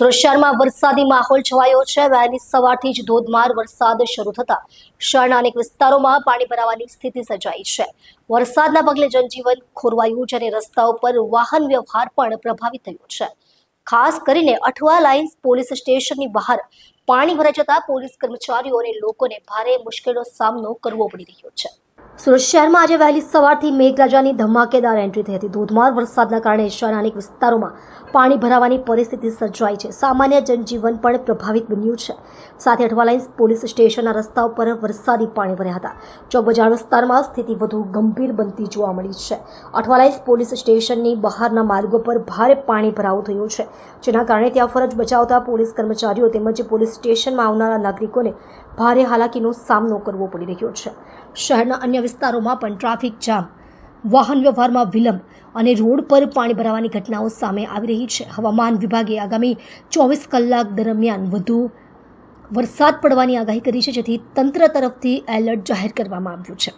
સુરત શહેરમાં વરસાદી માહોલ છવાયો છે. વહેલી સવારથી જ ધોધમાર વરસાદ શરૂ થતા શહેરના અનેક વિસ્તારોમાં પાણી ભરાવાની સ્થિતિ સર્જાઈ છે. વરસાદના પગલે જનજીવન ખોરવાયું છે અને રસ્તાઓ પર વાહન વ્યવહાર પણ પ્રભાવિત થયો છે. ખાસ કરીને અઠવા લાઇન્સ પોલીસ સ્ટેશનની બહાર પાણી ભરાઈ જતા પોલીસ કર્મચારીઓ અને લોકોને ભારે મુશ્કેલીનો સામનો કરવો પડી રહ્યો છે. સુરત શહેરમાં આજે વહેલી સવારથી મેઘરાજાની ધમાકેદાર એન્ટ્રી થઈ હતી. ધોધમાર વરસાદના કારણે શહેરના અનેક વિસ્તારોમાં પાણી ભરાવાની પરિસ્થિતિ સર્જાઈ છે. સામાન્ય જનજીવન પણ પ્રભાવિત બન્યું છે. સાથે અઠવાલાઇન્સ પોલીસ સ્ટેશનના રસ્તા ઉપર વરસાદી પાણી ભર્યા હતા. ચોકબજાર વિસ્તારમાં સ્થિતિ વધુ ગંભીર બનતી જોવા મળી છે. અઠવાલાઇન્સ પોલીસ સ્ટેશનની બહારના માર્ગો પર ભારે પાણી ભરાવું થયું છે. જેના કારણે ત્યાં ફરજ બજાવતા પોલીસ કર્મચારીઓ તેમજ પોલીસ સ્ટેશનમાં આવનારા નાગરિકોને ભારે હાલાકીનો સામનો કરવો પડી રહ્યો છે. શહેરના અન્ય વિસ્તારોમાં પણ ટ્રાફિક જામ. વાહન વ્યવહારમાં વિલંબ અને રોડ પર પાણી ભરાવાની ઘટનાઓ સામે આવી રહી છે. હવામાન વિભાગે આગામી ચોવીસ કલાક દરમિયાન વધુ વરસાદ પડવાની આગાહી કરી છે, જેથી તંત્ર તરફથી એલર્ટ જાહેર કરવામાં આવ્યું છે.